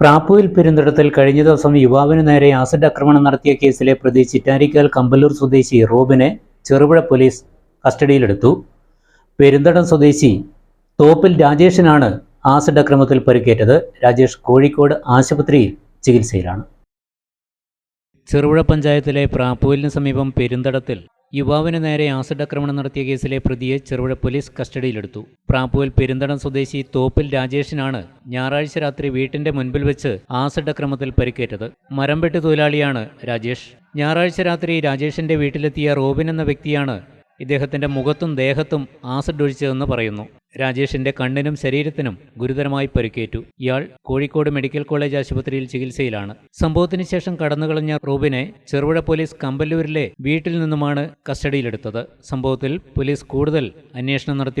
പ്രാപ്പൂയിൽ പെരുന്നിടത്തിൽ കഴിഞ്ഞ ദിവസം യുവാവിന് നേരെ ആസിഡ് ആക്രമണം നടത്തിയ കേസിലെ പ്രതി ചിറ്റാരിക്കാൽ കമ്പല്ലൂർ സ്വദേശി റോബിനെ ചെറുപുഴ പോലീസ് കസ്റ്റഡിയിലെടുത്തു. പെരുന്തടം സ്വദേശി തോപ്പിൽ രാജേഷിനാണ് ആസിഡ് അക്രമത്തിൽ പരിക്കേറ്റത്. രാജേഷ് കോഴിക്കോട് ആശുപത്രിയിൽ ചികിത്സയിലാണ്. ചെറുപുഴ പഞ്ചായത്തിലെ പ്രാപ്പൂലിന് സമീപം പെരുന്തടത്തിൽ യുവാവിന് നേരെ ആസിഡ് ആക്രമണം നടത്തിയ കേസിലെ പ്രതിയെ ചെറുപുഴ പോലീസ് കസ്റ്റഡിയിലെടുത്തു. പ്രാപ്പുവിൽ പെരുന്തടം സ്വദേശി തോപ്പിൽ രാജേഷിനാണ് ഞായറാഴ്ച രാത്രി വീട്ടിന്റെ മുൻപിൽ വെച്ച് ആസിഡ് അക്രമത്തിൽ പരിക്കേറ്റത്. മരംപെട്ട് തൊഴിലാളിയാണ് രാജേഷ്. ഞായറാഴ്ച രാത്രി രാജേഷിന്റെ വീട്ടിലെത്തിയ റോബിൻ എന്ന വ്യക്തിയാണ് ഇദ്ദേഹത്തിന്റെ മുഖത്തും ദേഹത്തും ആസിഡ് ഒഴിച്ചതെന്ന് പറയുന്നു. രാജേഷിന്റെ കണ്ണിനും ശരീരത്തിനും ഗുരുതരമായി പരിക്കേറ്റു. ഇയാൾ കോഴിക്കോട് മെഡിക്കൽ കോളേജ് ആശുപത്രിയിൽ ചികിത്സയിലാണ്. സംഭവത്തിന് ശേഷം കടന്നുകളഞ്ഞ റൂബിനെ ചെറുപുഴ പോലീസ് കമ്പല്ലൂരിലെ വീട്ടിൽ നിന്നുമാണ് കസ്റ്റഡിയിലെടുത്തത്. സംഭവത്തിൽ പോലീസ് കൂടുതൽ അന്വേഷണം നടത്തി